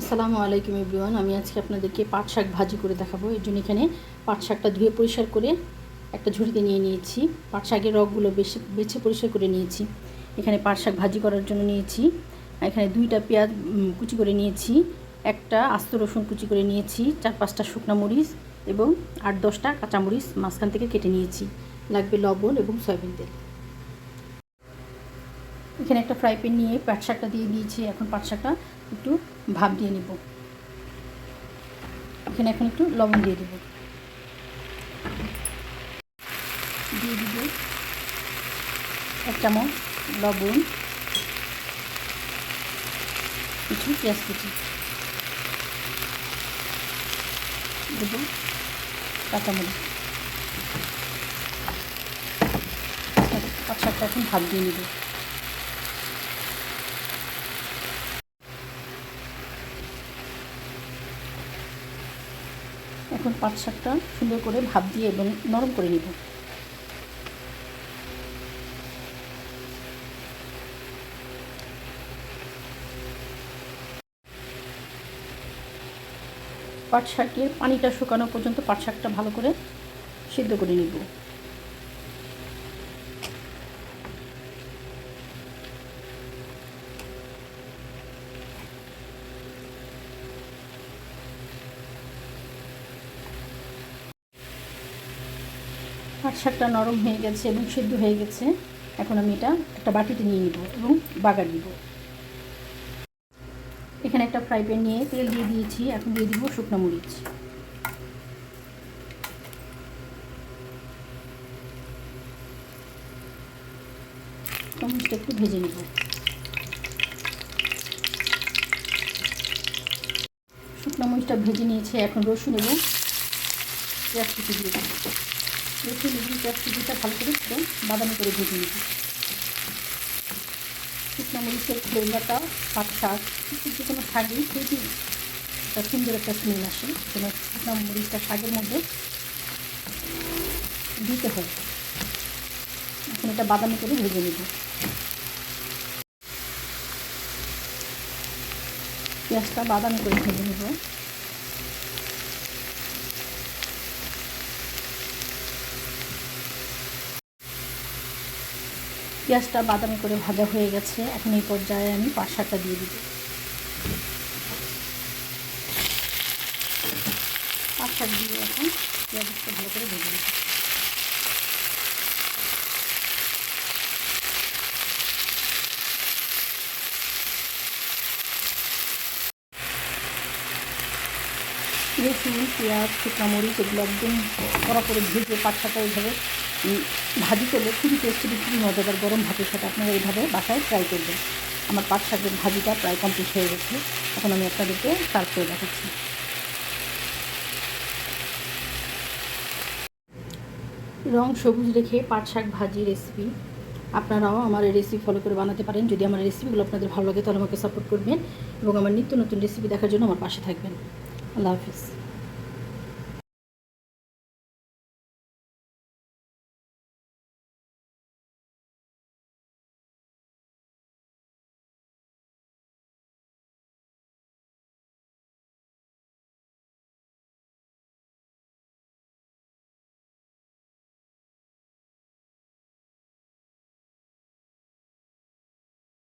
আসসালামু আলাইকুম এভরিওয়ান, আমি আজকে আপনাদেরকে পাট শাক ভাজি করে দেখাবো। এর জন্য এখানে পাট শাকটা ধুয়ে পরিষ্কার করে একটা ঝুড়িতে নিয়ে নিয়েছি। পাট শাকের রগগুলো বেশি বেছে পরিষ্কার করে নিয়েছি। এখানে পাট শাক ভাজি করার জন্য নিয়েছি। এখানে দুইটা পেঁয়াজ কুচি করে নিয়েছি। একটা আস্ত রসুন কুচি করে নিয়েছি। চার পাঁচটা শুকনা মরিচ এবং আট দশটা কাঁচামরিচ মাঝখান থেকে কেটে নিয়েছি। লাগবে লবণ এবং সয়াবিন তেল। এখানে একটা ফ্রাই প্যান নিয়ে পাট শাকটা দিয়ে দিয়েছি, এখন পাট শাকটা একটু ভাপ দিয়ে নিব। এখানে এখন একটু লবণ দিয়ে দেব। দিয়ে দিব এক চামচ লবণ, কিছু পেঁয়াজ কুচি। দেব কাঁচামরিচ। পাট শাকটা এখন ভাপ দিয়ে নেব। এখন পাট শাকটা সুন্দর করে ভাপ দিয়ে এবং নরম করে নিব। পাট শাকের পানিটা শুকানো পর্যন্ত পাট শাকটা ভালো করে সিদ্ধ করে নিব। পাট শাকটা নরম হয়ে গেছে এবং সিদ্ধ হয়ে গেছে। এখন আমি এটা একটা বাটিতে নিয়ে নিব এবং বাগার দিব এখানে একটা ফ্রাই প্যান নিয়ে তেল দিয়ে দিয়েছি। এখন দিয়ে দিব শুকনো মরিচ। মরিচটা একটু ভেজে নিব। শুকনো মরিচটা ভেজে নিয়েছে। এখন রসুন এবং পেঁয়াজ কুচি দিয়ে দেবো। এবং পেঁয়াজ কুচিটা ভালো করে একটু বাদামি করে ভেজে নিব। শুকনো মরিচের ফ্লেভারটা পাট শাক যে কোনো শাকই খুবই একটা সুন্দর একটা স্মেল আসে। কোনো শুকনো মরিচটা শাকের মধ্যে দিতে হয়। এখন এটা বাদামি করে ভেজে নেব। পেঁয়াজটা বাদামি করে ভেজে নেব। পেঁয়াজটা বাদামি করে ভাজা হয়ে গেছে। এখন এই পর্যায়ে আমি পাট শাকটা দিয়ে দিব। পাট দিয়ে এখন পেঁয়াজটা ভালো করে ভেজে নেব। রসুন, পেঁয়াজ, শুকনা মরিচ, এগুলো একদম কড়া করে ভেজে পাট শাকটা এইভাবে ভাজি করলে খুবই টেস্টি খুবই মজাদার গরম ভাতের সাথে আপনারা এইভাবে বাসায় ট্রাই করবেন। আমার পাট শাকের ভাজিটা প্রায় কমপ্লিট হয়ে গেছে। এখন আমি আপনাদেরকে সার্ভ করে দেখাচ্ছি। রং সবুজ রেখে পাট শাক ভাজি রেসিপি আপনারাও আমার এই রেসিপি ফলো করে বানাতে পারেন। যদি আমার রেসিপিগুলো আপনাদের ভালো লাগে, তাহলে আমাকে সাপোর্ট করবেন এবং আমার নিত্য নতুন রেসিপি দেখার জন্য আমার পাশে থাকবেন। আল্লাহ হাফিজ।